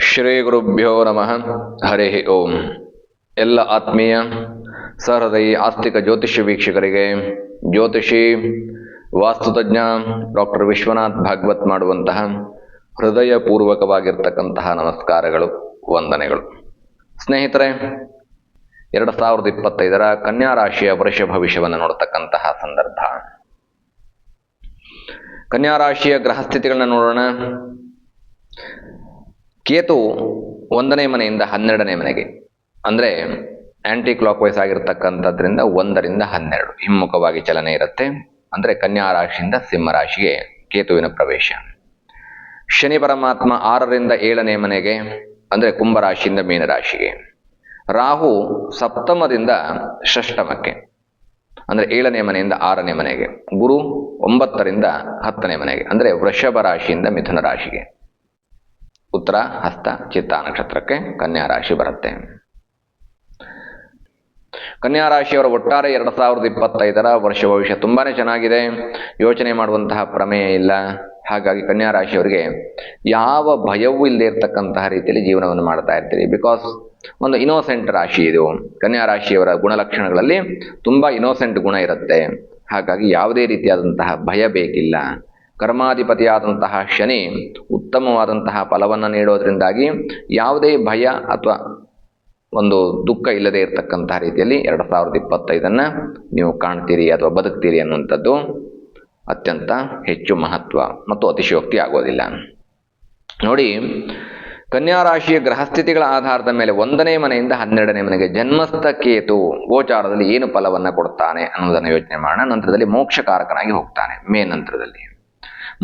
ಶ್ರೀ ಗುರುಭ್ಯೋ ನಮಃ. ಹರಿ ಓಂ. ಎಲ್ಲ ಆತ್ಮೀಯ, ಸಹೃದಯಿ, ಆಸ್ತಿಕ ಜ್ಯೋತಿಷ್ಯ ವೀಕ್ಷಕರಿಗೆ, ಜ್ಯೋತಿಷಿ, ವಾಸ್ತುತಜ್ಞ ಡಾಕ್ಟರ್ ವಿಶ್ವನಾಥ್ ಭಾಗವತ್ ಮಾಡುವಂತಹ ಹೃದಯಪೂರ್ವಕವಾಗಿರ್ತಕ್ಕಂತಹ ನಮಸ್ಕಾರಗಳು, ವಂದನೆಗಳು. ಸ್ನೇಹಿತರೆ, ಎರಡು ಸಾವಿರದ ಇಪ್ಪತ್ತೈದರ ಕನ್ಯಾ ರಾಶಿಯ ವರ್ಷ ಭವಿಷ್ಯವನ್ನು ನೋಡತಕ್ಕಂತಹ ಸಂದರ್ಭ. ಕನ್ಯಾ ರಾಶಿಯ ಗ್ರಹಸ್ಥಿತಿಗಳನ್ನ ನೋಡೋಣ. ಕೇತು ಒಂದನೇ ಮನೆಯಿಂದ ಹನ್ನೆರಡನೇ ಮನೆಗೆ. ಅಂದರೆ ಆಂಟಿ ಕ್ಲಾಕ್ ವೈಸ್ ಆಗಿರ್ತಕ್ಕಂಥದ್ರಿಂದ ಒಂದರಿಂದ ಹನ್ನೆರಡು. ಹಿಮ್ಮುಖವಾಗಿ ಚಲನೆ ಇರುತ್ತೆ. ಅಂದರೆ ಕನ್ಯಾ ರಾಶಿಯಿಂದ ಸಿಂಹ ರಾಶಿಗೆ ಕೇತುವಿನ ಪ್ರವೇಶ. ಶನಿ ಪರಮಾತ್ಮ ಆರರಿಂದ ಏಳನೇ ಮನೆಗೆ, ಅಂದರೆ ಕುಂಭರಾಶಿಯಿಂದ ಮೀನರಾಶಿಗೆ ರಾಹು ಸಪ್ತಮದಿಂದ ಷಷ್ಟಮಕ್ಕೆ ಅಂದರೆ ಏಳನೇ ಮನೆಯಿಂದ ಆರನೇ ಮನೆಗೆ. ಗುರು ಒಂಬತ್ತರಿಂದ ಹತ್ತನೇ ಮನೆಗೆ. ಅಂದರೆ ವೃಷಭ ರಾಶಿಯಿಂದ ಮಿಥುನ ರಾಶಿಗೆ. ಉತ್ತರ, ಹಸ್ತ, ಚಿತ್ತ ನಕ್ಷತ್ರಕ್ಕೆ ಕನ್ಯಾ ರಾಶಿ ಬರುತ್ತೆ. ಕನ್ಯಾ ರಾಶಿಯವರ ಒಟ್ಟಾರೆ ಎರಡು ಸಾವಿರದ ಇಪ್ಪತ್ತೈದರ ವರ್ಷ ಭವಿಷ್ಯ ತುಂಬಾನೇ ಚೆನ್ನಾಗಿದೆ. ಯೋಚನೆ ಮಾಡುವಂತಹ ಪ್ರಮೇಯ ಇಲ್ಲ. ಹಾಗಾಗಿ ಕನ್ಯಾ ರಾಶಿಯವರಿಗೆ ಯಾವ ಭಯವೂ ಇಲ್ಲದೆ ಇರತಕ್ಕಂತಹ ರೀತಿಯಲ್ಲಿ ಜೀವನವನ್ನು ಮಾಡ್ತಾ ಇರ್ತೀರಿ. ಬಿಕಾಸ್ ಒಂದು ಇನೋಸೆಂಟ್ ರಾಶಿ ಇದು. ಕನ್ಯಾ ರಾಶಿಯವರ ಗುಣಲಕ್ಷಣಗಳಲ್ಲಿ ತುಂಬಾ ಇನೋಸೆಂಟ್ ಗುಣ ಇರುತ್ತೆ. ಹಾಗಾಗಿ ಯಾವುದೇ ರೀತಿಯಾದಂತಹ ಭಯ ಬೇಕಿಲ್ಲ. ಕರ್ಮಾಧಿಪತಿಯಾದಂತಹ ಶನಿ ಉತ್ತಮವಾದಂತಹ ಫಲವನ್ನು ನೀಡೋದ್ರಿಂದಾಗಿ ಯಾವುದೇ ಭಯ ಅಥವಾ ಒಂದು ದುಃಖ ಇಲ್ಲದೆ ಇರತಕ್ಕಂತಹ ರೀತಿಯಲ್ಲಿ ಎರಡು ಸಾವಿರದ ಇಪ್ಪತ್ತೈದನ್ನು ನೀವು ಕಾಣ್ತೀರಿ ಅಥವಾ ಬದುಕ್ತೀರಿ ಅನ್ನುವಂಥದ್ದು ಅತ್ಯಂತ ಹೆಚ್ಚು ಮಹತ್ವ ಮತ್ತು ಅತಿಶಯೋಕ್ತಿ ಆಗೋದಿಲ್ಲ. ನೋಡಿ, ಕನ್ಯಾ ರಾಶಿಯ ಗ್ರಹಸ್ಥಿತಿಗಳ ಆಧಾರದ ಮೇಲೆ ಒಂದನೇ ಮನೆಯಿಂದ ಹನ್ನೆರಡನೇ ಮನೆಗೆ ಜನ್ಮಸ್ಥ ಕೇತು ಗೋಚಾರದಲ್ಲಿ ಏನು ಫಲವನ್ನು ಕೊಡ್ತಾನೆ ಅನ್ನೋದನ್ನು ಯೋಚನೆ ಮಾಡೋಣ. ನಂತರದಲ್ಲಿ ಮೋಕ್ಷಕಾರಕನಾಗಿ ಹೋಗ್ತಾನೆ ಮೇ ನಂತರದಲ್ಲಿ.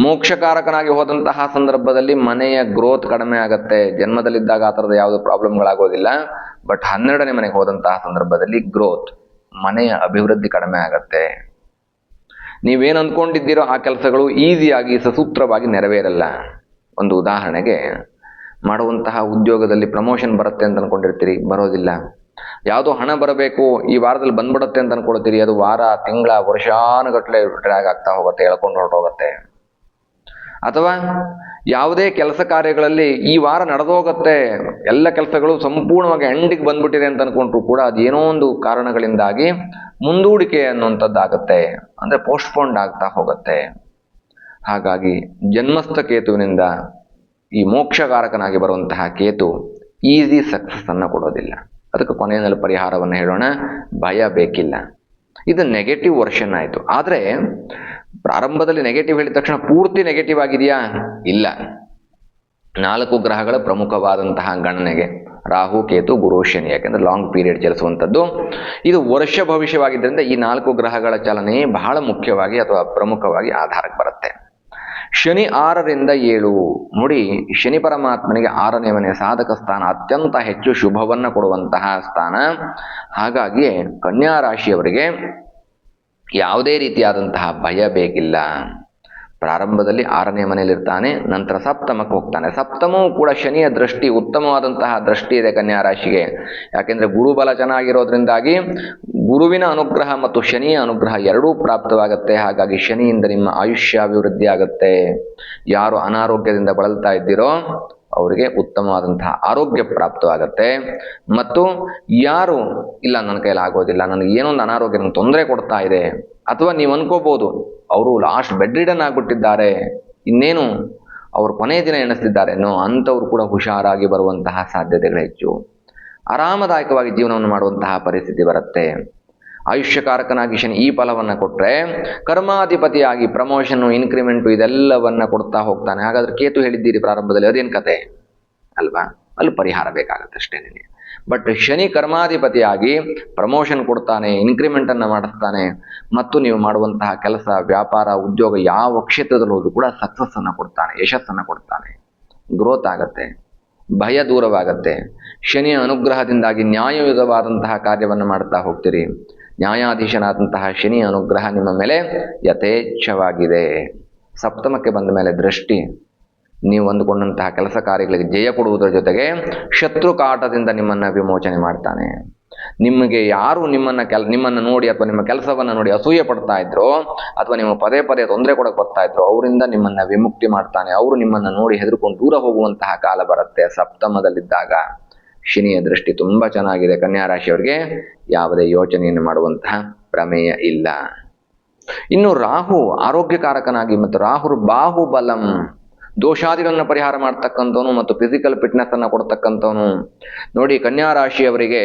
ಮೋಕ್ಷಕಾರಕನಾಗಿ ಹೋದಂತಹ ಸಂದರ್ಭದಲ್ಲಿ ಮನೆಯ ಗ್ರೋತ್ ಕಡಿಮೆ ಆಗುತ್ತೆ. ಜನ್ಮದಲ್ಲಿದ್ದಾಗ ಆ ಥರದ ಯಾವುದೇ ಪ್ರಾಬ್ಲಮ್ಗಳಾಗೋದಿಲ್ಲ ಬಟ್ ಹನ್ನೆರಡನೇ ಮನೆಗೆ ಹೋದಂತಹ ಸಂದರ್ಭದಲ್ಲಿ ಗ್ರೋತ್ ಮನೆಯ ಅಭಿವೃದ್ಧಿ ಕಡಿಮೆ ಆಗತ್ತೆ. ನೀವೇನು ಅಂದ್ಕೊಂಡಿದ್ದೀರೋ ಆ ಕೆಲಸಗಳು ಈಸಿಯಾಗಿ ಸಸೂತ್ರವಾಗಿ ನೆರವೇರಲ್ಲ. ಒಂದು ಉದಾಹರಣೆಗೆ, ಮಾಡುವಂತಹ ಉದ್ಯೋಗದಲ್ಲಿ ಪ್ರಮೋಷನ್ ಬರುತ್ತೆ ಅಂತ ಅನ್ಕೊಂಡಿರ್ತೀರಿ, ಬರೋದಿಲ್ಲ. ಯಾವುದೋ ಹಣ ಬರಬೇಕು, ಈ ವಾರದಲ್ಲಿ ಬಂದ್ಬಿಡುತ್ತೆ ಅಂತ ಅನ್ಕೊಳ್ತೀರಿ, ಅದು ವಾರ, ತಿಂಗಳ ವರ್ಷಾನುಗಟ್ಟಲೆ ಡ್ರ್ಯಾಗ್ ಆಗ್ತಾ ಹೋಗುತ್ತೆ ಹೇಳ್ಕೊಂಡು ಹೊರಟೋಗುತ್ತೆ. ಅಥವಾ ಯಾವುದೇ ಕೆಲಸ ಕಾರ್ಯಗಳಲ್ಲಿ ಈ ವಾರ ನಡೆದೋಗತ್ತೆ, ಎಲ್ಲ ಕೆಲಸಗಳು ಸಂಪೂರ್ಣವಾಗಿ ಎಂಡಿಗೆ ಬಂದ್ಬಿಟ್ಟಿದೆ ಅಂತ ಅನ್ಕೊಂಡ್ರು ಕೂಡ ಅದೇನೋ ಒಂದು ಕಾರಣಗಳಿಂದಾಗಿ ಮುಂದೂಡಿಕೆ ಅನ್ನುವಂಥದ್ದಾಗತ್ತೆ, ಅಂದರೆ ಪೋಸ್ಟ್ಪೋಂಡ್ ಆಗ್ತಾ ಹೋಗುತ್ತೆ. ಹಾಗಾಗಿ ಜನ್ಮಸ್ಥ ಕೇತುವಿನಿಂದ ಈ ಮೋಕ್ಷಕಾರಕನಾಗಿ ಬರುವಂತಹ ಕೇತು ಈಸಿ ಸಕ್ಸಸ್ ಅನ್ನು ಕೊಡೋದಿಲ್ಲ. ಅದಕ್ಕೆ ಕೊನೆಯಲ್ಲಿ ಪರಿಹಾರವನ್ನು ಹೇಳೋಣ, ಭಯ ಬೇಕಿಲ್ಲ. ಇದು ನೆಗೆಟಿವ್ ವರ್ಷನ್ ಆಯಿತು. ಆದರೆ ಪ್ರಾರಂಭದಲ್ಲಿ ನೆಗೆಟಿವ್ ಹೇಳಿದ ತಕ್ಷಣ ಪೂರ್ತಿ ನೆಗೆಟಿವ್ ಆಗಿದೆಯಾ? ಇಲ್ಲ. ನಾಲ್ಕು ಗ್ರಹಗಳ ಪ್ರಮುಖವಾದಂತಹ ಗಣನೆಗೆ ರಾಹು, ಕೇತು, ಗುರು, ಶನಿ, ಯಾಕೆಂದ್ರೆ ಲಾಂಗ್ ಪೀರಿಯಡ್ ಚಲಿಸುವಂಥದ್ದು. ಇದು ವರ್ಷ ಭವಿಷ್ಯವಾಗಿದ್ದರಿಂದ ಈ ನಾಲ್ಕು ಗ್ರಹಗಳ ಚಲನೆ ಬಹಳ ಮುಖ್ಯವಾಗಿ ಅಥವಾ ಪ್ರಮುಖವಾಗಿ ಆಧಾರಕ್ಕೆ ಬರುತ್ತೆ. ಶನಿ ಆರರಿಂದ ಏಳು. ನೋಡಿ, ಶನಿ ಪರಮಾತ್ಮನಿಗೆ ಆರನೇ ಮನೆ ಸಾಧಕ ಸ್ಥಾನ, ಅತ್ಯಂತ ಹೆಚ್ಚು ಶುಭವನ್ನು ಕೊಡುವಂತಹ ಸ್ಥಾನ. ಹಾಗಾಗಿ ಕನ್ಯಾ ರಾಶಿಯವರಿಗೆ ಯಾವುದೇ ರೀತಿಯಾದಂತಹ ಭಯ ಬೇಕಿಲ್ಲ. ಪ್ರಾರಂಭದಲ್ಲಿ ಆರನೇ ಮನೆಯಲ್ಲಿರ್ತಾನೆ, ನಂತರ ಸಪ್ತಮಕ್ಕೆ ಹೋಗ್ತಾನೆ. ಸಪ್ತಮವೂ ಕೂಡ ಶನಿಯ ದೃಷ್ಟಿ, ಉತ್ತಮವಾದಂತಹ ದೃಷ್ಟಿ ಇದೆ ಕನ್ಯಾ ರಾಶಿಗೆ ಯಾಕೆಂದ್ರೆ ಗುರುಬಲ ಚೆನ್ನಾಗಿರೋದ್ರಿಂದಾಗಿ ಗುರುವಿನ ಅನುಗ್ರಹ ಮತ್ತು ಶನಿಯ ಅನುಗ್ರಹ ಎರಡೂ ಪ್ರಾಪ್ತವಾಗುತ್ತೆ. ಹಾಗಾಗಿ ಶನಿಯಿಂದ ನಿಮ್ಮ ಆಯುಷ್ಯ ಅಭಿವೃದ್ಧಿ ಆಗುತ್ತೆ ಯಾರು ಅನಾರೋಗ್ಯದಿಂದ ಬಳಲ್ತಾ ಇದ್ದೀರೋ ಅವರಿಗೆ ಉತ್ತಮವಾದಂತಹ ಆರೋಗ್ಯ ಪ್ರಾಪ್ತವಾಗತ್ತೆ. ಮತ್ತು ಯಾರು, ಇಲ್ಲ ನನ್ನ ಕೈಯಲ್ಲಿ ಆಗೋದಿಲ್ಲ, ನನಗೆ ಏನೊಂದು ಅನಾರೋಗ್ಯ ನನಗೆ ತೊಂದರೆ ಕೊಡ್ತಾ ಇದೆ, ಅಥವಾ ನೀವು ಅನ್ಕೋಬಹುದು ಅವರು ಲಾಸ್ಟ್ ಬೆಡ್ ರಿಡನ್ ಆಗ್ಬಿಟ್ಟಿದ್ದಾರೆ, ಇನ್ನೇನು ಅವರು ಕೊನೆಯ ದಿನ ಎಣಿಸ್ತಿದ್ದಾರೆ, ನೋ, ಅಂಥವ್ರು ಕೂಡ ಹುಷಾರಾಗಿ ಬರುವಂತಹ ಸಾಧ್ಯತೆಗಳು ಹೆಚ್ಚು. ಆರಾಮದಾಯಕವಾಗಿ ಜೀವನವನ್ನು ಮಾಡುವಂತಹ ಪರಿಸ್ಥಿತಿ ಬರುತ್ತೆ. ಆಯುಷ್ಯಕಾರಕನಾಗಿ ಶನಿ ಈ ಫಲವನ್ನು ಕೊಟ್ಟರೆ ಕರ್ಮಾಧಿಪತಿಯಾಗಿ ಪ್ರಮೋಷನ್ನು ಇನ್ಕ್ರಿಮೆಂಟು ಇದೆಲ್ಲವನ್ನು ಕೊಡ್ತಾ ಹೋಗ್ತಾನೆ. ಹಾಗಾದ್ರೆ ಕೇತು ಹೇಳಿದ್ದೀರಿ ಪ್ರಾರಂಭದಲ್ಲಿ, ಅದೇನು ಕತೆ? ಅಲ್ವಾ? ಅಲ್ಲಿ ಪರಿಹಾರ ಬೇಕಾಗುತ್ತೆ ಅಷ್ಟೇ ಬಟ್ ಶನಿ ಕರ್ಮಾಧಿಪತಿಯಾಗಿ ಪ್ರಮೋಷನ್ ಕೊಡ್ತಾನೆ ಇನ್ಕ್ರಿಮೆಂಟ್ ಅನ್ನು ಮಾಡಿಸ್ತಾನೆ ಮತ್ತು ನೀವು ಮಾಡುವಂತಹ ಕೆಲಸ, ವ್ಯಾಪಾರ, ಉದ್ಯೋಗ ಯಾವ ಕ್ಷೇತ್ರದಲ್ಲಿ ಹೋದ್ರು ಕೂಡ ಸಕ್ಸಸ್ಸನ್ನು ಕೊಡ್ತಾನೆ, ಯಶಸ್ಸನ್ನು ಕೊಡ್ತಾನೆ. ಗ್ರೋತ್ ಆಗತ್ತೆ, ಭಯ ದೂರವಾಗತ್ತೆ. ಶನಿಯ ಅನುಗ್ರಹದಿಂದಾಗಿ ನ್ಯಾಯಯುತವಾದಂತಹ ಕಾರ್ಯವನ್ನು ಮಾಡ್ತಾ ಹೋಗ್ತೀರಿ. ನ್ಯಾಯಾಧೀಶನಾದಂತಹ ಶನಿ ಅನುಗ್ರಹ ನಿಮ್ಮ ಮೇಲೆ ಯಥೇಚ್ಛವಾಗಿದೆ. ಸಪ್ತಮಕ್ಕೆ ಬಂದ ಮೇಲೆ ದೃಷ್ಟಿ. ನೀವು ಅಂದುಕೊಂಡಂತಹ ಕೆಲಸ ಕಾರ್ಯಗಳಿಗೆ ಜಯ ಕೊಡುವುದರ ಜೊತೆಗೆ ಶತ್ರು ಕಾಟದಿಂದ ನಿಮ್ಮನ್ನು ವಿಮೋಚನೆ ಮಾಡ್ತಾನೆ. ನಿಮಗೆ ಯಾರು ನಿಮ್ಮನ್ನ ಕೆಲ್, ನಿಮ್ಮನ್ನು ನೋಡಿ ಅಥವಾ ನಿಮ್ಮ ಕೆಲಸವನ್ನು ನೋಡಿ ಅಸೂಯೆ ಪಡ್ತಾ ಇದ್ರೋ ಅಥವಾ ನಿಮ್ಮ ಪದೇ ಪದೇ ತೊಂದರೆ ಕೊಡಕ್ಕೆ ಬರ್ತಾ ಇದ್ರು ಅವರಿಂದ ನಿಮ್ಮನ್ನ ವಿಮುಕ್ತಿ ಮಾಡ್ತಾನೆ. ಅವರು ನಿಮ್ಮನ್ನ ನೋಡಿ ಹೆದರ್ಕೊಂಡು ದೂರ ಹೋಗುವಂತಹ ಕಾಲ ಬರುತ್ತೆ ಸಪ್ತಮದಲ್ಲಿದ್ದಾಗ. ಶನಿಯ ದೃಷ್ಟಿ ತುಂಬಾ ಚೆನ್ನಾಗಿದೆ ಕನ್ಯಾ ರಾಶಿಯವರಿಗೆ ಯಾವುದೇ ಯೋಚನೆಯನ್ನು ಮಾಡುವಂತಹ ಪ್ರಮೇಯ ಇಲ್ಲ. ಇನ್ನು ರಾಹು ಆರೋಗ್ಯಕಾರಕನಾಗಿ ಮತ್ತು ರಾಹು ಬಾಹುಬಲಂ, ದೋಷಾದಿಗಳನ್ನು ಪರಿಹಾರ ಮಾಡ್ತಕ್ಕಂಥವನು ಮತ್ತು ಫಿಸಿಕಲ್ ಫಿಟ್ನೆಸ್ ಅನ್ನು ಕೊಡ್ತಕ್ಕಂಥವನು. ನೋಡಿ ಕನ್ಯಾ ರಾಶಿಯವರಿಗೆ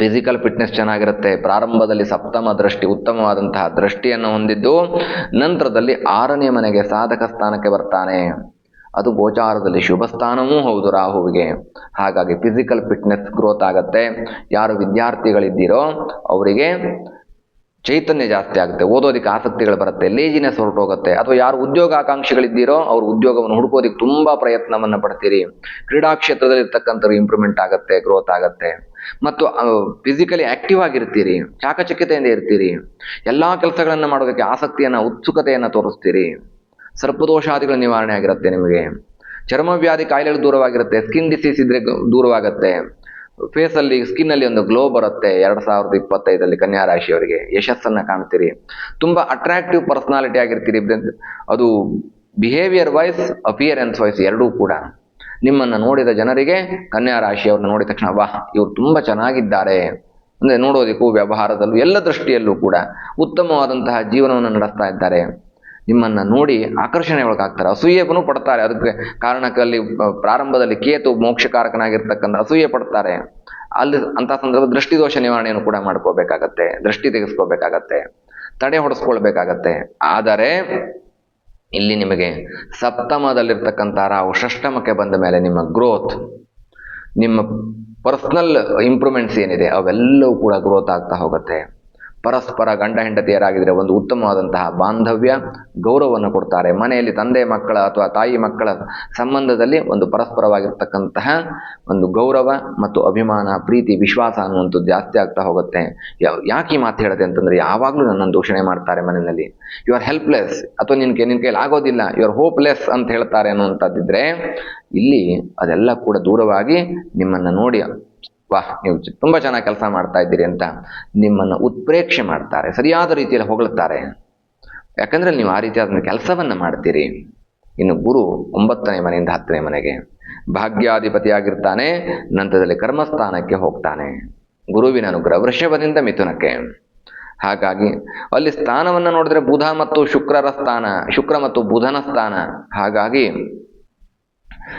ಫಿಸಿಕಲ್ ಫಿಟ್ನೆಸ್ ಚೆನ್ನಾಗಿರುತ್ತೆ. ಪ್ರಾರಂಭದಲ್ಲಿ ಸಪ್ತಮ ದೃಷ್ಟಿ, ಉತ್ತಮವಾದಂತಹ ದೃಷ್ಟಿಯನ್ನು ಹೊಂದಿದ್ದು, ನಂತರದಲ್ಲಿ ಆರನೇ ಮನೆಗೆ ಸಾಧಕ ಸ್ಥಾನಕ್ಕೆ ಬರ್ತಾನೆ. ಅದು ಗೋಚಾರದಲ್ಲಿ ಶುಭ ಸ್ಥಾನವೂ ಹೌದು ರಾಹುವಿಗೆ. ಹಾಗಾಗಿ ಫಿಸಿಕಲ್ ಫಿಟ್ನೆಸ್ ಗ್ರೋತ್ ಆಗತ್ತೆ. ಯಾರು ವಿದ್ಯಾರ್ಥಿಗಳಿದ್ದೀರೋ ಅವರಿಗೆ ಚೈತನ್ಯ ಜಾಸ್ತಿ ಆಗುತ್ತೆ. ಓದೋದಕ್ಕೆ ಆಸಕ್ತಿಗಳು ಬರುತ್ತೆ ಲೇಜಿನೆಸ್ ಹೊರಟೋಗುತ್ತೆ. ಅಥವಾ ಯಾರು ಉದ್ಯೋಗ ಆಕಾಂಕ್ಷಿಗಳಿದ್ದೀರೋ ಅವ್ರ ಉದ್ಯೋಗವನ್ನು ಹುಡುಕೋದಕ್ಕೆ ತುಂಬ ಪ್ರಯತ್ನವನ್ನು ಪಡ್ತೀರಿ. ಕ್ರೀಡಾ ಕ್ಷೇತ್ರದಲ್ಲಿ ಇರ್ತಕ್ಕಂಥವ್ರು ಇಂಪ್ರೂವ್ಮೆಂಟ್ ಆಗುತ್ತೆ ಗ್ರೋತ್ ಆಗುತ್ತೆ. ಮತ್ತು ಫಿಸಿಕಲಿ ಆಕ್ಟಿವ್ ಆಗಿರ್ತೀರಿ, ಚಾಕಚಕ್ಯತೆಯಿಂದ ಇರ್ತೀರಿ. ಎಲ್ಲ ಕೆಲಸಗಳನ್ನು ಮಾಡೋದಕ್ಕೆ ಆಸಕ್ತಿಯನ್ನು, ಉತ್ಸುಕತೆಯನ್ನು ತೋರಿಸ್ತೀರಿ. ಸರ್ಪದೋಷಾದಿಗಳ ನಿವಾರಣೆ ಆಗಿರುತ್ತೆ ನಿಮಗೆ. ಚರ್ಮವ್ಯಾಧಿ ಕಾಯಿಲೆಗಳು ದೂರವಾಗಿರುತ್ತೆ ಸ್ಕಿನ್ ಡಿಸೀಸ್ ಇದ್ರೆ ದೂರವಾಗುತ್ತೆ. ಫೇಸಲ್ಲಿ ಸ್ಕಿನ್ನಲ್ಲಿ ಒಂದು ಗ್ಲೋ ಬರುತ್ತೆ ಎರಡು ಸಾವಿರದ ಇಪ್ಪತ್ತೈದರಲ್ಲಿ ಕನ್ಯಾ ರಾಶಿಯವರಿಗೆ. ಯಶಸ್ಸನ್ನ ಕಾಣ್ತೀರಿ. ತುಂಬಾ ಅಟ್ರಾಕ್ಟಿವ್ ಪರ್ಸನಾಲಿಟಿ ಆಗಿರ್ತೀರಿ. ಅದು ಬಿಹೇವಿಯರ್ ವೈಸ್ ಅಪಿಯರೆನ್ಸ್ ವೈಸ್ ಎರಡೂ ಕೂಡ ನಿಮ್ಮನ್ನ ನೋಡಿದ ಜನರಿಗೆ ಕನ್ಯಾ ರಾಶಿಯವ್ರನ್ನ ನೋಡಿದ ತಕ್ಷಣ, ವಾಹ್, ಇವ್ರು ತುಂಬಾ ಚೆನ್ನಾಗಿದ್ದಾರೆ. ಅಂದ್ರೆ ನೋಡೋದಕ್ಕೂ, ವ್ಯವಹಾರದಲ್ಲೂ, ಎಲ್ಲ ದೃಷ್ಟಿಯಲ್ಲೂ ಕೂಡ ಉತ್ತಮವಾದಂತಹ ಜೀವನವನ್ನು ನಡೆಸ್ತಾ ಇದ್ದಾರೆ. ನಿಮ್ಮನ್ನ ನೋಡಿ ಆಕರ್ಷಣೆ ಒಳಗಾಗ್ತಾರೆ. ಅಸೂಯೆಗೂ ಪಡ್ತಾರೆ. ಅದಕ್ಕೆ ಕಾರಣಕ್ಕಲ್ಲಿ ಪ್ರಾರಂಭದಲ್ಲಿ ಕೇತು ಮೋಕ್ಷಕಾರಕನಾಗಿರ್ತಕ್ಕಂಥ ಅಸೂಯೆ ಪಡ್ತಾರೆ. ಅಲ್ಲಿ ಅಂತ ಸಂದರ್ಭ ದೃಷ್ಟಿದೋಷ ನಿವಾರಣೆಯನ್ನು ಕೂಡ ಮಾಡ್ಕೋಬೇಕಾಗತ್ತೆ. ದೃಷ್ಟಿ ತೆಗೆಸ್ಕೋಬೇಕಾಗತ್ತೆ. ತಡೆ ಹೊಡೆಸ್ಕೊಳ್ಬೇಕಾಗತ್ತೆ. ಆದರೆ ಇಲ್ಲಿ ನಿಮಗೆ ಸಪ್ತಮದಲ್ಲಿರ್ತಕ್ಕಂಥ ರಾವು ಷಷ್ಟಮಕ್ಕೆ ಬಂದ ಮೇಲೆ ನಿಮ್ಮ ಗ್ರೋತ್ ನಿಮ್ಮ ಪರ್ಸ್ನಲ್ ಇಂಪ್ರೂವ್ಮೆಂಟ್ಸ್ ಏನಿದೆ, ಅವೆಲ್ಲವೂ ಕೂಡ ಗ್ರೋತ್ ಆಗ್ತಾ ಹೋಗುತ್ತೆ. ಪರಸ್ಪರ ಗಂಡ ಹೆಂಡತಿಯರಾಗಿದ್ದರೆ ಒಂದು ಉತ್ತಮವಾದಂತಹ ಬಾಂಧವ್ಯ ಗೌರವವನ್ನು ಕೊಡ್ತಾರೆ. ಮನೆಯಲ್ಲಿ ತಂದೆ ಮಕ್ಕಳ ಅಥವಾ ತಾಯಿ ಮಕ್ಕಳ ಸಂಬಂಧದಲ್ಲಿ ಒಂದು ಪರಸ್ಪರವಾಗಿರ್ತಕ್ಕಂತಹ ಒಂದು ಗೌರವ ಮತ್ತು ಅಭಿಮಾನ, ಪ್ರೀತಿ, ವಿಶ್ವಾಸ ಅನ್ನುವಂಥದ್ದು ಜಾಸ್ತಿ ಆಗ್ತಾ ಹೋಗುತ್ತೆ. ಯಾಕೆ ಈ ಮಾತು ಹೇಳುತ್ತೆ ಅಂತಂದರೆ ಯಾವಾಗಲೂ ನನ್ನನ್ನು ದೂಷಣೆ ಮಾಡ್ತಾರೆ ಮನೆಯಲ್ಲಿ. ಯು ಆರ್ ಹೆಲ್ಪ್ಲೆಸ್ ಅಥವಾ ನಿನ್ನ ನಿನ್ನ ಕೈಲಿ ಆಗೋದಿಲ್ಲ ಯು ಆರ್ ಹೋಪ್ಲೆಸ್ ಅಂತ ಹೇಳ್ತಾರೆ ಅನ್ನುವಂಥದ್ದಿದ್ರೆ ಇಲ್ಲಿ ಅದೆಲ್ಲ ಕೂಡ ದೂರವಾಗಿ ನಿಮ್ಮನ್ನು ನೋಡಿ ವಾಹ್, ನೀವು ತುಂಬ ಚೆನ್ನಾಗಿ ಕೆಲಸ ಮಾಡ್ತಾ ಇದ್ದೀರಿ ಅಂತ ನಿಮ್ಮನ್ನು ಉತ್ಪ್ರೇಕ್ಷೆ ಮಾಡ್ತಾರೆ, ಸರಿಯಾದ ರೀತಿಯಲ್ಲಿ ಹೊಗಳುತ್ತಾರೆ ಯಾಕಂದ್ರೆ ನೀವು ಆ ರೀತಿಯಾದ ಕೆಲಸವನ್ನು ಮಾಡ್ತೀರಿ. ಇನ್ನು ಗುರು ಒಂಬತ್ತನೇ ಮನೆಯಿಂದ ಹತ್ತನೇ ಮನೆಗೆ ಭಾಗ್ಯಾಧಿಪತಿಯಾಗಿರ್ತಾನೆ, ನಂತರದಲ್ಲಿ ಕರ್ಮಸ್ಥಾನಕ್ಕೆ ಹೋಗ್ತಾನೆ. ಗುರುವಿನ ಅನುಗ್ರಹ ವೃಷಭದಿಂದ ಮಿಥುನಕ್ಕೆ. ಹಾಗಾಗಿ ಅಲ್ಲಿ ಸ್ಥಾನವನ್ನು ನೋಡಿದ್ರೆ ಬುಧ ಮತ್ತು ಶುಕ್ರರ ಸ್ಥಾನ, ಶುಕ್ರ ಮತ್ತು ಬುಧನ ಸ್ಥಾನ. ಹಾಗಾಗಿ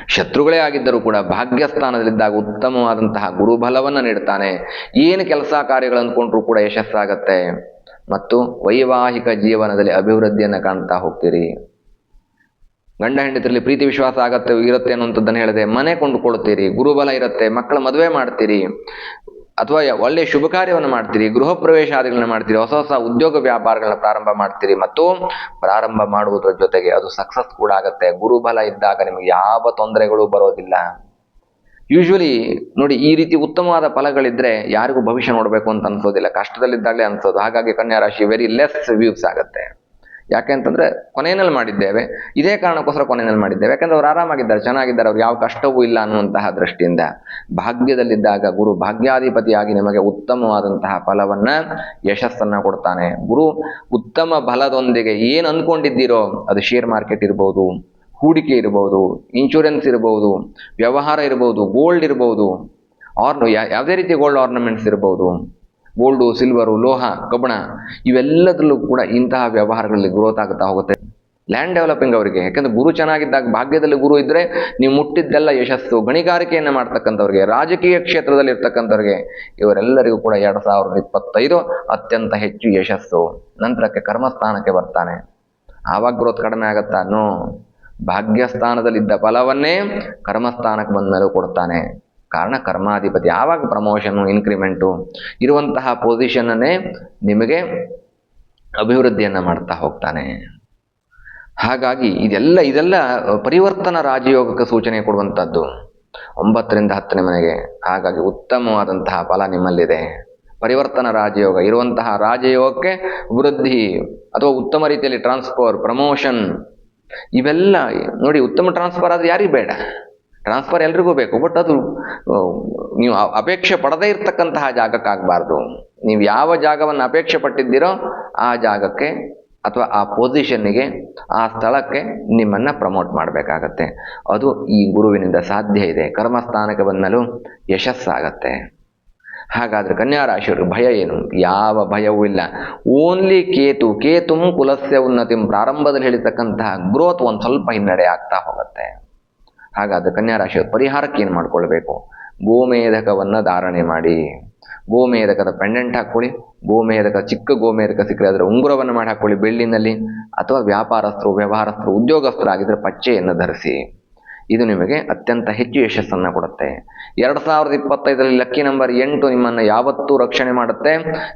ಶತ್ರುಗಳೇ ಆಗಿದ್ದರೂ ಕೂಡ ಭಾಗ್ಯಸ್ಥಾನದಲ್ಲಿದ್ದಾಗ ಉತ್ತಮವಾದಂತಹ ಗುರುಬಲವನ್ನು ನೀಡ್ತಾನೆ. ಏನು ಕೆಲಸ ಕಾರ್ಯಗಳು ಅಂದ್ಕೊಂಡ್ರೂ ಕೂಡ ಯಶಸ್ಸಾಗತ್ತೆ. ಮತ್ತು ವೈವಾಹಿಕ ಜೀವನದಲ್ಲಿ ಅಭಿವೃದ್ಧಿಯನ್ನು ಕಾಣ್ತಾ ಹೋಗ್ತೀರಿ. ಗಂಡ ಹೆಂಡತಿರಲ್ಲಿ ಪ್ರೀತಿ ವಿಶ್ವಾಸ ಆಗತ್ತೆ, ಇರುತ್ತೆ ಅನ್ನುವಂಥದ್ದನ್ನು ಹೇಳಿದೆ ಮನೆ ಕೊಂಡುಕೊಳ್ತೀರಿ ಗುರುಬಲ ಇರುತ್ತೆ, ಮಕ್ಕಳ ಮದುವೆ ಮಾಡ್ತೀರಿ. ಅಥವಾ ಒಳ್ಳೆಯ ಶುಭ ಕಾರ್ಯವನ್ನು ಮಾಡ್ತೀರಿ, ಗೃಹ ಪ್ರವೇಶಾದಿಗಳನ್ನ ಮಾಡ್ತೀರಿ, ಹೊಸ ಹೊಸ ಉದ್ಯೋಗ ವ್ಯಾಪಾರಗಳನ್ನ ಪ್ರಾರಂಭ ಮಾಡ್ತೀರಿ ಮತ್ತು ಪ್ರಾರಂಭ ಮಾಡುವುದರ ಜೊತೆಗೆ ಅದು ಸಕ್ಸಸ್ ಕೂಡ ಆಗುತ್ತೆ. ಗುರುಬಲ ಇದ್ದಾಗ ನಿಮಗೆ ಯಾವ ತೊಂದರೆಗಳು ಬರೋದಿಲ್ಲ. ಯೂಶ್ವಲಿ ನೋಡಿ ಈ ರೀತಿ ಉತ್ತಮವಾದ ಫಲಗಳಿದ್ರೆ ಯಾರಿಗೂ ಭವಿಷ್ಯ ನೋಡಬೇಕು ಅಂತ ಅನ್ಸೋದಿಲ್ಲ. ಕಷ್ಟದಲ್ಲಿದ್ದಾಗಲೇ ಅನ್ಸೋದು. ಹಾಗಾಗಿ ಕನ್ಯಾ ರಾಶಿ ವೆರಿ ಲೆಸ್ ವ್ಯೂಸ್ ಆಗುತ್ತೆ. ಯಾಕೆ ಅಂತಂದ್ರೆ ಕೊನೆಯಲ್ಲಿ ಮಾಡಿದ್ದೇವೆ. ಇದೇ ಕಾರಣಕ್ಕೋಸ್ಕರ ಕೊನೆಯಲ್ಲಿ ಮಾಡಿದ್ದೇವೆ. ಯಾಕಂದ್ರೆ ಅವ್ರು ಆರಾಮಾಗಿದ್ದಾರೆ, ಚೆನ್ನಾಗಿದ್ದಾರೆ ಅವ್ರು ಯಾವ ಕಷ್ಟವೂ ಇಲ್ಲ ಅನ್ನುವಂತಹ ದೃಷ್ಟಿಯಿಂದ ಭಾಗ್ಯದಲ್ಲಿದ್ದಾಗ ಗುರು ಭಾಗ್ಯಾಧಿಪತಿಯಾಗಿ ನಿಮಗೆ ಉತ್ತಮವಾದಂತಹ ಫಲವನ್ನ ಯಶಸ್ಸನ್ನ ಕೊಡ್ತಾನೆ. ಗುರು, ಉತ್ತಮ ಬಲದೊಂದಿಗೆ ಏನು ಅಂದ್ಕೊಂಡಿದ್ದೀರೋ ಅದು ಶೇರ್ ಮಾರ್ಕೆಟ್ ಇರ್ಬೋದು, ಹೂಡಿಕೆ ಇರ್ಬೋದು ಇನ್ಶೂರೆನ್ಸ್ ಇರ್ಬೋದು, ವ್ಯವಹಾರ ಇರ್ಬೋದು ಗೋಲ್ಡ್ ಇರ್ಬೋದು ಆರ್ನ್ ಯಾವುದೇ ರೀತಿ ಗೋಲ್ಡ್ ಆರ್ನಮೆಂಟ್ಸ್ ಇರ್ಬೋದು ಗೋಲ್ಡು ಸಿಲ್ವರು ಲೋಹ, ಕಬ್ಬಣ ಇವೆಲ್ಲದರಲ್ಲೂ ಕೂಡ ಇಂತಹ ವ್ಯವಹಾರಗಳಲ್ಲಿ ಗ್ರೋತ್ ಆಗುತ್ತಾ ಹೋಗುತ್ತೆ. ಲ್ಯಾಂಡ್ ಡೆವಲಪಿಂಗ್ ಅವರಿಗೆ, ಯಾಕಂದ್ರೆ ಗುರು ಚೆನ್ನಾಗಿದ್ದಾಗ, ಭಾಗ್ಯದಲ್ಲಿ ಗುರು ಇದ್ದರೆ ನೀವು ಮುಟ್ಟಿದ್ದೆಲ್ಲ ಯಶಸ್ಸು. ಗಣಿಗಾರಿಕೆಯನ್ನು ಮಾಡ್ತಕ್ಕಂಥವ್ರಿಗೆ, ರಾಜಕೀಯ ಕ್ಷೇತ್ರದಲ್ಲಿ ಇರ್ತಕ್ಕಂಥವ್ರಿಗೆ ಇವರೆಲ್ಲರಿಗೂ ಕೂಡ ಎರಡು ಸಾವಿರದ ಇಪ್ಪತ್ತೈದು ಅತ್ಯಂತ ಹೆಚ್ಚು ಯಶಸ್ಸು. ನಂತರಕ್ಕೆ ಕರ್ಮಸ್ಥಾನಕ್ಕೆ ಬರ್ತಾನೆ. ಆವಾಗ ಗ್ರೋತ್ ಕಡಿಮೆ ಆಗತ್ತಾನು ಭಾಗ್ಯಸ್ಥಾನದಲ್ಲಿದ್ದ ಫಲವನ್ನೇ ಕರ್ಮಸ್ಥಾನಕ್ಕೆ ಬಂದ ಮೇಲೂ ಕೊಡ್ತಾನೆ. ಕಾರಣ ಕರ್ಮಾಧಿಪತಿ. ಯಾವಾಗ ಪ್ರಮೋಷನ್ನು ಇನ್ಕ್ರಿಮೆಂಟು ಇರುವಂತಹ ಪೊಸಿಷನನ್ನೇ ನಿಮಗೆ ಅಭಿವೃದ್ಧಿಯನ್ನು ಮಾಡ್ತಾ ಹೋಗ್ತಾನೆ. ಹಾಗಾಗಿ ಇದೆಲ್ಲ ಇದೆಲ್ಲ ಪರಿವರ್ತನ ರಾಜಯೋಗಕ್ಕೆ ಸೂಚನೆ ಕೊಡುವಂಥದ್ದು. ಒಂಬತ್ತರಿಂದ ಹತ್ತನೇ ಮನೆಗೆ ಹಾಗಾಗಿ ಉತ್ತಮವಾದಂತಹ ಫಲ ನಿಮ್ಮಲ್ಲಿದೆ. ಪರಿವರ್ತನ ರಾಜಯೋಗ, ಇರುವಂತಹ ರಾಜಯೋಗಕ್ಕೆ ವೃದ್ಧಿ ಅಥವಾ ಉತ್ತಮ ರೀತಿಯಲ್ಲಿ ಟ್ರಾನ್ಸ್ಫರ್ ಪ್ರಮೋಷನ್ ಇವೆಲ್ಲ ನೋಡಿ, ಉತ್ತಮ ಟ್ರಾನ್ಸ್ಫರ್ ಆದರೆ ಯಾರಿಗೆ ಬೇಡ. ಟ್ರಾನ್ಸ್ಫರ್ ಎಲ್ರಿಗೂ ಬೇಕು ಬಟ್ ಅದು ನೀವು ಅಪೇಕ್ಷೆ ಪಡದೇ ಇರತಕ್ಕಂತಹ ಜಾಗಕ್ಕಾಗಬಾರ್ದು. ನೀವು ಯಾವ ಜಾಗವನ್ನು ಅಪೇಕ್ಷೆ ಪಟ್ಟಿದ್ದೀರೋ ಆ ಜಾಗಕ್ಕೆ ಅಥವಾ ಆ ಪೊಸಿಷನ್ನಿಗೆ ಆ ಸ್ಥಳಕ್ಕೆ ನಿಮ್ಮನ್ನು ಪ್ರಮೋಟ್ ಮಾಡಬೇಕಾಗತ್ತೆ. ಅದು ಈ ಗುರುವಿನಿಂದ ಸಾಧ್ಯ ಇದೆ. ಕರ್ಮಸ್ಥಾನಕ್ಕೆ ಬಂದಲು ಯಶಸ್ಸಾಗತ್ತೆ. ಹಾಗಾದರೆ ಕನ್ಯಾ ರಾಶಿಯವ್ರಿಗೆ ಭಯ ಏನು? ಯಾವ ಭಯವೂ ಇಲ್ಲ. ಓನ್ಲಿ ಕೇತು, ಕೇತುಂ ಕುಲಸ್ಯ ಉನ್ನತಿಂ ಪ್ರಾರಂಭದಲ್ಲಿ ಹೇಳಿರ್ತಕ್ಕಂತಹ ಗ್ರೋತ್ ಒಂದು ಸ್ವಲ್ಪ ಹಿನ್ನಡೆ ಆಗ್ತಾ ಹೋಗುತ್ತೆ. ಹಾಗಾದ್ರೆ ಕನ್ಯಾ ರಾಶಿಯ ಪರಿಹಾರಕ್ಕೆ ಏನು ಮಾಡ್ಕೊಳ್ಬೇಕು? ಗೋಮೇಧಕವನ್ನು ಧಾರಣೆ ಮಾಡಿ. ಗೋಮೇಧಕದ ಪೆಂಡೆಂಟ್ ಹಾಕ್ಕೊಳ್ಳಿ. ಗೋಮೇಧಕ, ಚಿಕ್ಕ ಗೋಮೇಧಕ ಸಿಕ್ಕರೆ ಅದರ ಉಂಗುರವನ್ನು ಮಾಡಿ ಹಾಕ್ಕೊಳ್ಳಿ ಬೆಳ್ಳಿನಲ್ಲಿ. ಅಥವಾ ವ್ಯಾಪಾರಸ್ಥರು, ವ್ಯವಹಾರಸ್ಥರು ಉದ್ಯೋಗಸ್ಥರಾಗಿದ್ದರೆ ಪಚ್ಚೆಯನ್ನು ಧರಿಸಿ. ಇದು ನಿಮಗೆ ಅತ್ಯಂತ ಹೆಚ್ಚು ಯಶಸ್ಸನ್ನು ಕೊಡುತ್ತೆ. ಎರಡು ಸಾವಿರದ ಇಪ್ಪತ್ತೈದರಲ್ಲಿ ಲಕ್ಕಿ ನಂಬರ್ ಎಂಟು ನಿಮ್ಮನ್ನು ಯಾವತ್ತೂ ರಕ್ಷಣೆ ಮಾಡುತ್ತೆ.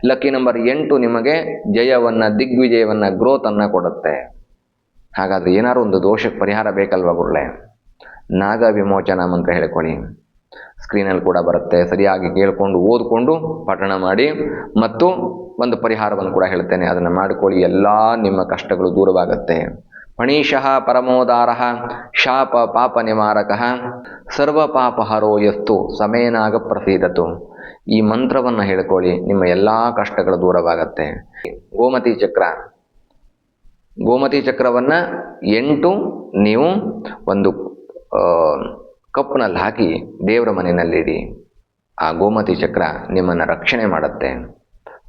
ಲಕ್ಕಿ ನಂಬರ್ ಎಂಟು ನಿಮಗೆ ಜಯವನ್ನು, ದಿಗ್ವಿಜಯವನ್ನು ಗ್ರೋತನ್ನು ಕೊಡುತ್ತೆ. ಹಾಗಾದರೆ ಏನಾದ್ರು ಒಂದು ದೋಷಕ್ಕೆ ಪರಿಹಾರ ಬೇಕಲ್ವಾ ಗುರುಳೆ ನಾಗ ವಿಮೋಚನ ಮಂತ್ರ ಹೇಳ್ಕೊಳ್ಳಿ ಸ್ಕ್ರೀನಲ್ಲಿ ಕೂಡ ಬರುತ್ತೆ. ಸರಿಯಾಗಿ ಕೇಳಿಕೊಂಡು, ಓದ್ಕೊಂಡು ಪಠಣ ಮಾಡಿ ಮತ್ತು ಒಂದು ಪರಿಹಾರವನ್ನು ಕೂಡ ಹೇಳ್ತೇನೆ. ಅದನ್ನು ಮಾಡಿಕೊಳ್ಳಿ. ಎಲ್ಲ ನಿಮ್ಮ ಕಷ್ಟಗಳು ದೂರವಾಗುತ್ತೆ. ಮಣೀಷಃ ಪರಮೋದಾರ ಶಾಪ ಪಾಪ ನಿವಾರಕ ಸರ್ವ ಪಾಪಹರೋ ಯಸ್ತು ಸಮೇನಾಗ ಪ್ರಸೀದತು. ಈ ಮಂತ್ರವನ್ನು ಹೇಳ್ಕೊಳ್ಳಿ. ನಿಮ್ಮ ಎಲ್ಲ ಕಷ್ಟಗಳು ದೂರವಾಗತ್ತೆ. ಗೋಮತಿ ಚಕ್ರ. ಗೋಮತಿ ಚಕ್ರವನ್ನು ಎಂಟು ನೀವು ಒಂದು ಕಪ್ನಲ್ಲಿ ಹಾಕಿ ದೇವರ ಮನೆಯಲ್ಲಿಡಿ. ಆ ಗೋಮತಿ ಚಕ್ರ ನಿಮ್ಮನ್ನು ರಕ್ಷಣೆ ಮಾಡುತ್ತೆ.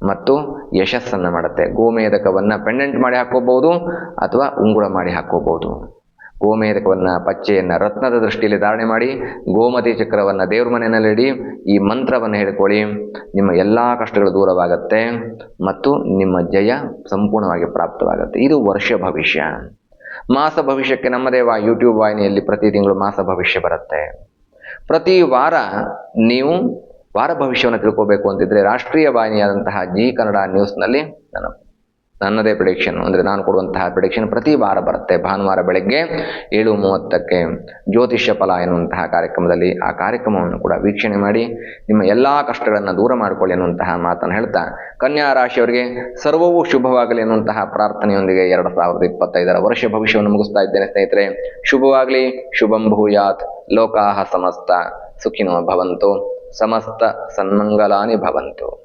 ಮತ್ತು ಯಶಸ್ಸನ್ನು ಮಾಡುತ್ತೆ. ಗೋಮೇಧಕವನ್ನು ಪೆಂಡೆಂಟ್ ಮಾಡಿ ಹಾಕೋಬಹುದು ಅಥವಾ ಉಂಗುರ ಮಾಡಿ ಹಾಕೋಬಹುದು ಗೋಮೇಧಕವನ್ನು, ಪಚ್ಚೆಯನ್ನು ರತ್ನದ ದೃಷ್ಟಿಯಲ್ಲಿ ಧಾರಣೆ ಮಾಡಿ, ಗೋಮತಿ ಚಕ್ರವನ್ನು ದೇವ್ರ ಮನೆಯಲ್ಲಿಡಿ. ಈ ಮಂತ್ರವನ್ನು ಹೇಳ್ಕೊಳ್ಳಿ. ನಿಮ್ಮ ಎಲ್ಲ ಕಷ್ಟಗಳು ದೂರವಾಗುತ್ತೆ ಮತ್ತು ನಿಮ್ಮ ಜಯ ಸಂಪೂರ್ಣವಾಗಿ ಪ್ರಾಪ್ತವಾಗುತ್ತೆ. ಇದು ವರ್ಷ ಭವಿಷ್ಯ. ಮಾಸ ಭವಿಷ್ಯಕ್ಕೆ ನಮ್ಮದೇ ವಾ ಯೂಟ್ಯೂಬ್ ವಾಹಿನಿಯಲ್ಲಿ ಪ್ರತಿ ತಿಂಗಳು ಮಾಸ ಭವಿಷ್ಯ ಬರುತ್ತೆ. ಪ್ರತಿ ವಾರ ನೀವು ವಾರ ಭವಿಷ್ಯವನ್ನು ತಿಳ್ಕೋಬೇಕು ಅಂತಿದ್ರೆ ರಾಷ್ಟ್ರೀಯ ವಾಹಿನಿಯಾದಂತಹ ಜಿ ಕನ್ನಡ ನ್ಯೂಸ್ನಲ್ಲಿ ನನ್ನ ನನ್ನದೇ ಪ್ರಿಡಿಕ್ಷನ್ ಅಂದರೆ ನಾನು ಕೊಡುವಂತಹ ಪ್ರಿಡಿಕ್ಷನ್ ಪ್ರತಿ ವಾರ ಬರುತ್ತೆ. ಭಾನುವಾರ ಬೆಳಗ್ಗೆ ಏಳು ಮೂವತ್ತಕ್ಕೆ ಜ್ಯೋತಿಷ್ಯ ಫಲ ಎನ್ನುವಂತಹ ಕಾರ್ಯಕ್ರಮದಲ್ಲಿ ಆ ಕಾರ್ಯಕ್ರಮವನ್ನು ಕೂಡ ವೀಕ್ಷಣೆ ಮಾಡಿ, ನಿಮ್ಮ ಎಲ್ಲ ಕಷ್ಟಗಳನ್ನು ದೂರ ಮಾಡಿಕೊಳ್ಳಿ ಎನ್ನುವಂತಹ ಮಾತನ್ನು ಹೇಳ್ತಾ, ಕನ್ಯಾ ರಾಶಿಯವರಿಗೆ ಸರ್ವವೂ ಶುಭವಾಗಲಿ ಎನ್ನುವಂತಹ ಪ್ರಾರ್ಥನೆಯೊಂದಿಗೆ ಎರಡು ಸಾವಿರದ ಇಪ್ಪತ್ತೈದರ ವರ್ಷ ಭವಿಷ್ಯವನ್ನು ಮುಗಿಸ್ತಾ ಇದ್ದೇನೆ ಸ್ನೇಹಿತರೆ. ಶುಭವಾಗಲಿ, ಶುಭಂ ಭೂಯಾತ್, ಲೋಕಾಹ ಸಮಸ್ತ, ಸುಖಿನೋ ಭವಂತು, ಸಮಸ್ತ ಸನ್ಮಂಗಲಾನಿ ಭವಂತು.